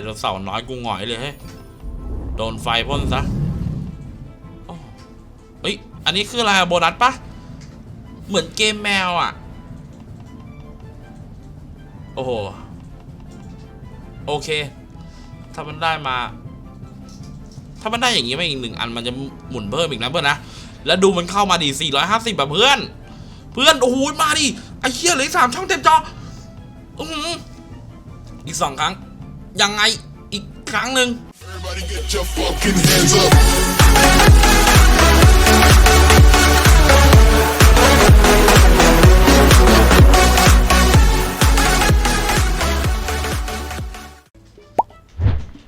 ดโนเสาร์น้อยกูหงอยเลยเฮ้ยโดนไฟพ่นซะเฮ้ย อันนี้คืออะไรโบนัสปะเหมือนเกมแมวอะ โอ้โห โอเค ถ้ามันได้มา ถ้ามันได้อย่างนี้มาอีกหนึ่งอันมันจะหมุนเพิ่มอีกนะเพื่อนนะ แล้วดูมันเข้ามาดิ450แบบเพื่อน เพื่อน โอ้โห มาดิ ไอ้เหี้ยเหลยสามช่องเต็มจอ อืออีกสองครั้ง ยังไงอีกครั้งหนึ่ง Everybody get your fucking hands up.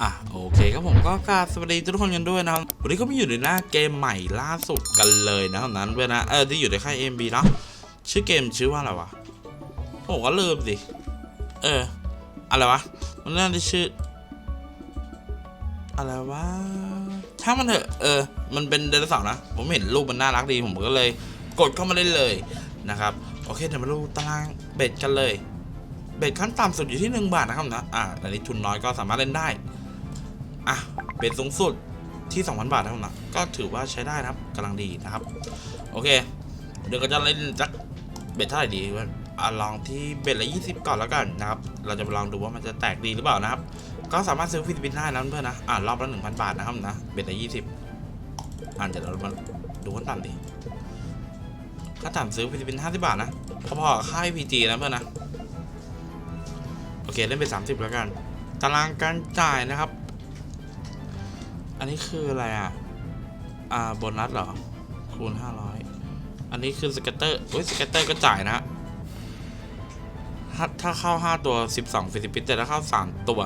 อะโอเคครับผมก็กราบสวัสดีทุกคนกันด้วยนะครับวันนี้ก็มาอยู่ในหน้าเกมใหม่ล่าสุดกันเลยนะครับนั้นเพื่อนนะเออที่อยู่ในค่าย MB เนาะชื่อเกมชื่อว่าอะไรวะผมก็ลืมสิเออ อะไรวะ มันน่าจะชื่อ อะไรวะถ้ามันเถอะ เออ มันเป็นไดโนเสาร์นะ ผมเห็นรูปมันน่ารักดี ผมก็เลยกดเข้ามาเล่นเลยนะครับ โอเค เดี๋ยวมาดูตารางเบ็ดกันเลย เบ็ดขั้นต่ำสุดอยู่ที่ 1 บาทนะครับนะ อ่าอันนี้ทุนน้อยก็สามารถเล่นได้ อะ เบ็ดสูงสุดที่ 2,000 บาทเท่านั้นะ ก็ถือว่าใช้ได้นะครับกำลังดีนะครับ โอเค เดี๋ยวก็จะเล่นจักเบ็ดเท่าไหร่ดีวะอะ ลองที่เบ็ดละ20 ก่อนแล้วกันนะครับ เราจะลองดูว่ามันจะแตกดีหรือเปล่านะครับ ก็สามารถซื้อฟิลิปปินส์ได้นะเพื่อนนะ อ่ารอบละ1,000 บาทนะครับนะ เบ็ดละ20อ่านเดี๋ยวเรามาดูขั้นต่ำดิขั้นต่ำซื้อฟิลิปปินส์50 บาทนะ พอๆค่าย PG นะเพื่อนนะ โอเคเล่นไป 30 แล้วกัน ตารางการจ่ายนะครับ อันนี้คืออะไรอะ อ่าโบนัสเหรอ คูณ 500 อันนี้คือสเก็ตเตอร์โอ้ยสเก็ตเตอร์ก็จ่ายนะ ถ้าถ้าเข้า 5 ตัว 12ฟิลิปปินส์แต่ถ้าเข้า 3 ตัว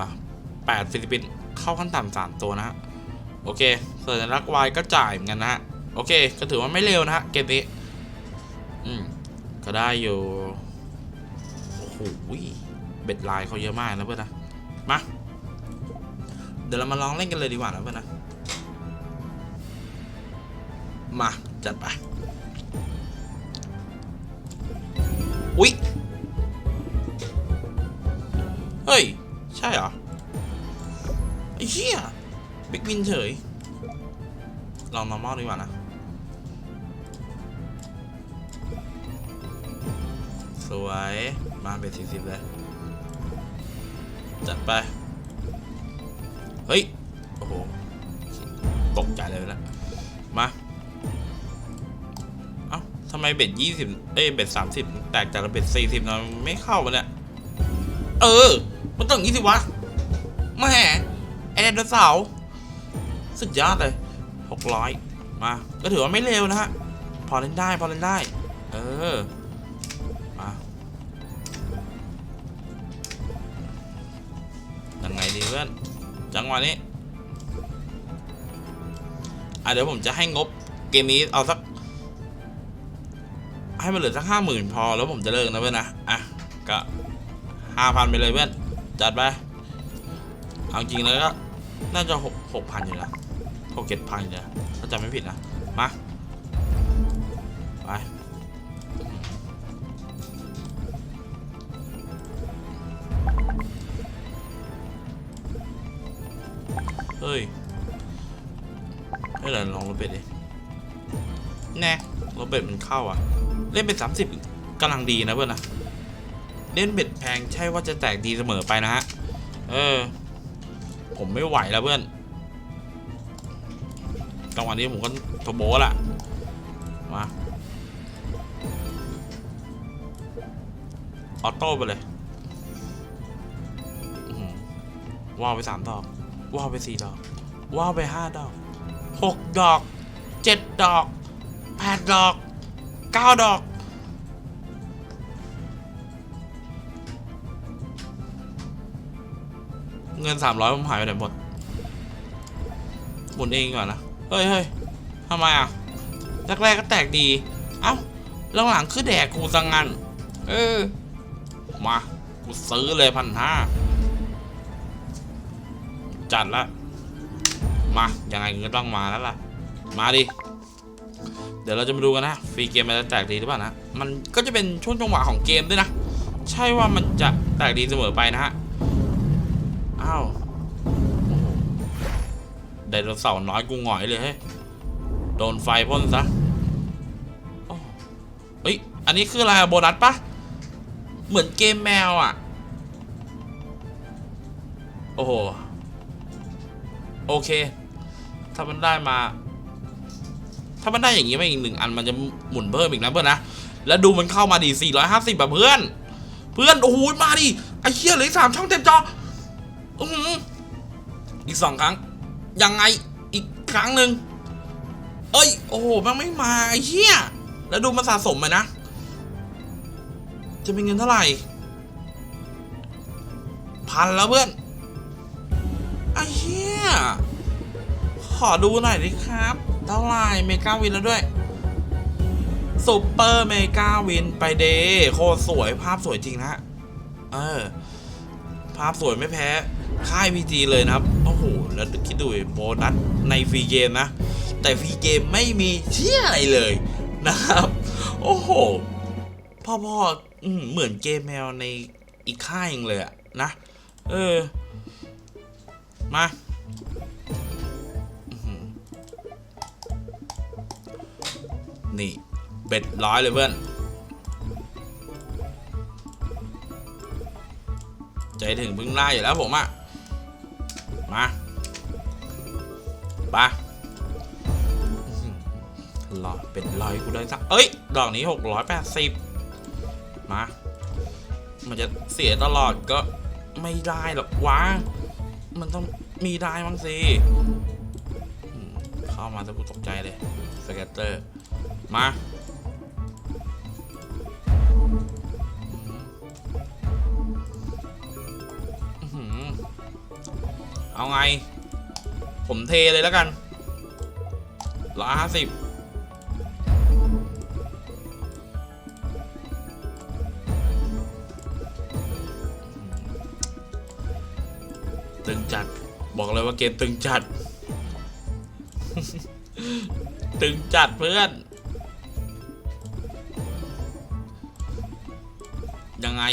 8ฟิลิปปินส์เข้าขั้นต่ำ3ตัวนะฮะโอเคสัญลักษณ์ Y ก็จ่ายเหมือนกันนะฮะโอเค ก็ถือว่าไม่เร็วนะฮะเกมนี้อืมก็ได้อยู่โอ้โหเบ็ดลายเขาเยอะมากนะเพื่อนนะมาเดี๋ยวเรามาลองเล่นกันเลยดีกว่านะเพื่อนนะมาจัดไป เฮ้ย ใช่เหรอ ไอ้เหี้ยบิ๊กวินเฉย ลอง normal ดีกว่านะ สวย มาเป็นสี่สิบเลย จัดไป เฮ้ย โอ้โห ตกใจเลยนะ มา เอ้าทำไมเบ็ดยี่สิบเอ้ย เบ็ดสามสิบแตกจากเบ็ดสี่สิบมันไม่เข้าวะเนี่ย เออ มันต้องยี่สิบวะแม่ไอเดนเสาร์สุดยอดเลยหกร้อยมา ก็ถือว่าไม่เร็วนะฮะ พอเล่นได้ พอเล่นได้ เออ มา ยังไงดีเพื่อน จังหวะนี้ อะเดี๋ยวผมจะให้งบเกมนี้เอาสัก ให้มันเหลือสักห้าหมื่นพอแล้วผมจะเลิกนะเพื่อนนะ อะ ก็ ห้าพันไปเลยเพื่อน จัดไป เอาจริงแล้วก็ น่าจะหกหกพันอยู่นะหกเจ็ดพันอยู่นะถ้าจำไม่ผิดนะ มา ไปเฮ้ยเฮ้ยเดี๋ยวลองรถเบ็ดดิ แน่รถเบ็ดมันเข้าอะ เล่นเป็นสามสิบกำลังดีนะเพื่อนนะ เล่นเบ็ดแพงใช่ว่าจะแตกดีเสมอไปนะฮะ เออ ผมไม่ไหวแล้วเพื่อนจังหวะนี้ผมก็โทโบละมาออโต้ไปเลยว้าวไปสามดอกว้าวไปสี่ดอกว้าวไปห้าดอกหกดอกเจ็ดดอกแปดดอกเก้าดอก เงินสามร้อยผมหายไปไหนหมดหมุนเองก่อนนะ เฮ้ยเฮ้ยทำไมอะแรกๆก็แตกดี เอ้าหลังๆคือแดกกูสังงัน เออ มา กูซื้อเลยพันห้า จัดละ มา ยังไงก็ต้องมาแล้วล่ะ มาดิ เดี๋ยวเราจะมาดูกันนะ ฟรีเกมมันจะแตกดีหรือเปล่านะ มันก็จะเป็นช่วงจังหวะของเกมด้วยนะ ใช่ว่ามันจะแตกดีเสมอไปนะฮะาวไดโนเสาร์น้อยกูหงอยเลยเฮ้ยโดนไฟพ่นซะโอ้เอ้ย อันนี้คืออะไรอะโบนัสปะเหมือนเกมแมวอะโอ้โห โอเค ถ้ามันได้มา ถ้ามันได้อย่างนี้มาอีกหนึ่งอันมันจะหมุนเพิ่มอีกนะเพื่อนนะ แล้วดูมันเข้ามาดิ450แบบเพื่อน เพื่อน โอ้โห มาดิ ไอ้เชี่ยเลยสามช่องเต็มจอ อีกสองครั้ง ยังไงอีกครั้งหนึ่งเอ้ย โอ้โหมันไม่มาไอ้เชี่ยแล้วดูมันสะสมไปนะ จะเป็นเงินเท่าไหร่ พันแล้วเพื่อน ไอ้เชี่ยขอดูหน่อยดิครับ เท่าไหร่เมกาวินแล้วด้วยซูเปอร์เมกาวินไปเดย์โคตรสวยภาพสวยจริงนะ เออ ภาพสวยไม่แพ้ ค่ายพีจีเลยนะครับ โอ้โห แล้วคิดดูโบนัสในฟรีเกมนะ แต่ฟรีเกมไม่มีเชี่ยอะไรเลยนะครับ โอ้โห พ่อพ่ออเหมือนเกมแมวในอีกค่ายหนึงเลยอะนะ เออ มาอนี่เบ็ดร้อยเลยเพื่อนใจถึงพึ่งได้อยู่แล้วผมอะ มาไปอื้อหือรอเป็นร้อยกูได้สัก เอ้ย ดอกนี้หกร้อยแปดสิบมา มันจะเสียตลอดก็ไม่ได้หรอกวะมันต้องมีได้มั้งสิ เข้ามาจะกูตกใจเลยสเก็ตเตอร์ มา เอาไง ผมเทเลยแล้วกันร้อยห้าสิบตึงจัด บอกเลยว่าเกมตึงจัด ตึงจัดเพื่อน ยังไง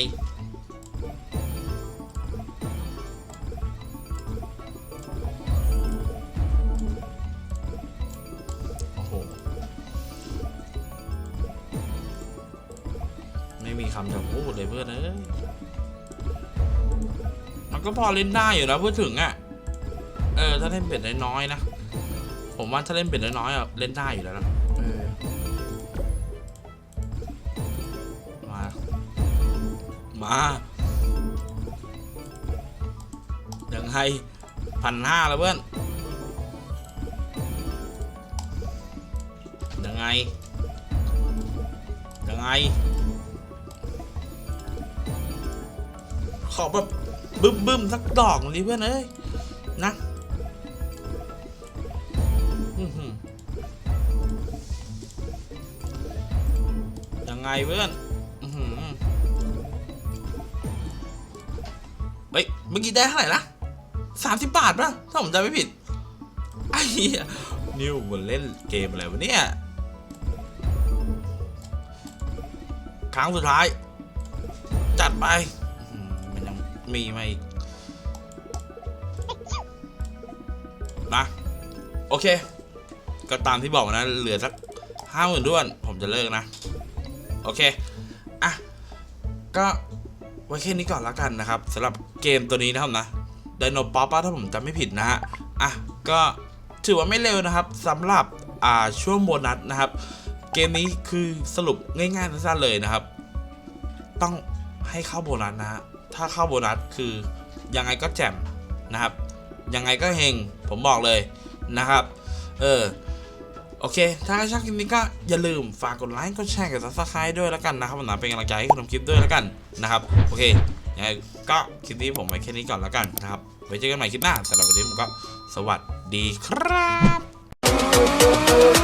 ำจะพูดเลยเพื่อนเอ้ยมันก็พอเล่นได้อยู่นะพูดถึงอะ่ะ เออ ถ้าเล่นเป็ดน้อยๆนะ ผมว่าถ้าเล่นเป็ดน้อยๆอะเล่นได้อยู่แล้วนะเออมา มายังไงพันห้าแล้วเพื่อน ยังไงยังไง ขอแบบบึ้มบึ้มๆสักดอกหนึ่งดิเพื่อนเอ้ยนะยังไงเพื่อนเฮ้ยเมื่อกี้ได้เท่าไหร่นะสามสิบบาทป่ะ ถ้าผมจำไม่ผิดไอ้เหี้ยนิวมันเล่นเกมอะไรวะเนี่ย ครั้งสุดท้าย จัดไป มันยังมีมาอีกนะโอเค ก็ตามที่บอกนะ เหลือสักห้าหมื่นด้วน ผมจะเลิกนะ โอเค อะ ก็ไว้แค่นี้ก่อนละกันนะครับสำหรับเกมตัวนี้นะครับนะไดโนป๊อปถ้าผมจำไม่ผิดนะฮะ อะ ก็ถือว่าไม่เร็วนะครับสำหรับอ่าช่วงโบนัสนะครับ เกมนี้คือสรุปง่ายๆสั้นๆเลยนะครับ ต้องให้เข้าโบนัสนะฮะ ถ้าเข้าโบนัสคือยังไงก็แจ่มนะครับ ยังไงก็เฮงผมบอกเลยนะครับ เออโอเค ถ้าชอบคลิปนี้ก็อย่าลืมฝากกดไลค์ กดแชร์ กด subscribe ด้วยแล้วกันนะครับผมนะเป็นกำลังใจให้คุณทำคลิปด้วยแล้วกันนะครับ โอเคยังไงก็คลิปนี้ผมไว้แค่นี้ก่อนแล้วกันนะครับ ไว้เจอกันใหม่คลิปหน้าสำหรับวันนี้ผมก็สวัสดีครับ